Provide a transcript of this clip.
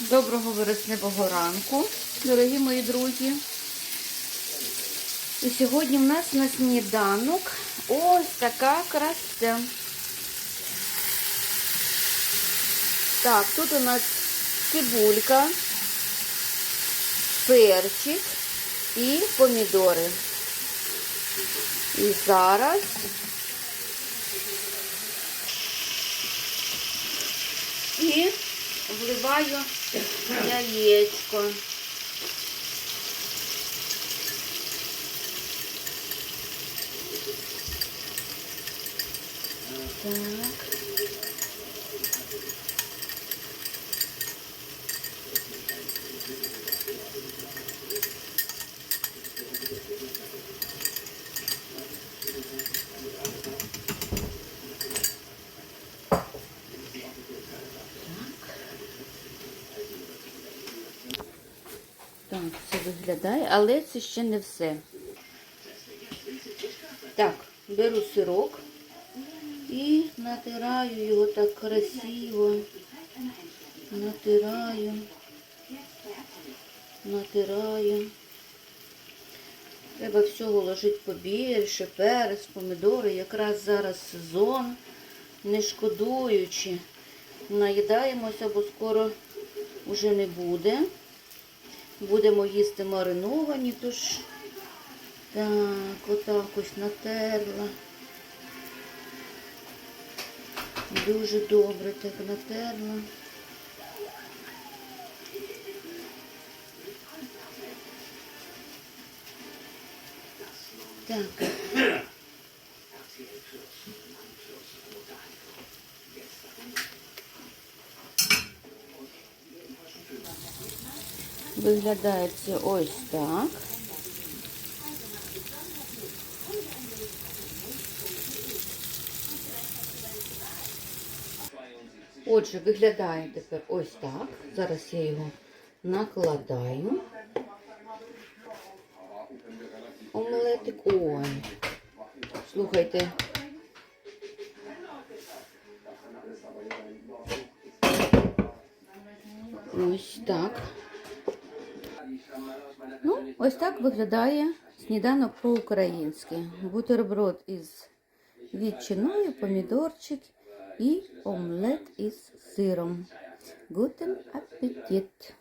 Доброго вересневого ранку, дорогі мої друзі. І сьогодні в нас на сніданок ось така краса. Так, тут у нас цибулька, перчик і помідори. І зараз і вливаю яєчко. Так. Так, це виглядає, але це ще не все. Так, беру сирок і натираю його так красиво. Натираю, натираю. Треба всього ложити побільше, перець, помідори. Якраз зараз сезон, не шкодуючи. Наїдаємося, бо скоро вже не буде. Будемо їсти мариновані, тож так, отак ось натерла. Дуже добре так натерла. Так. Виглядає це ось так. Отже, виглядає тепер ось так. Зараз я його накладаю. Омлетик. Ой. Слухайте. Ось так. Ну, ось так виглядає сніданок по-українськи. Бутерброд із ветчиною, помідорчик і омлет із сиром. Гутен апетит!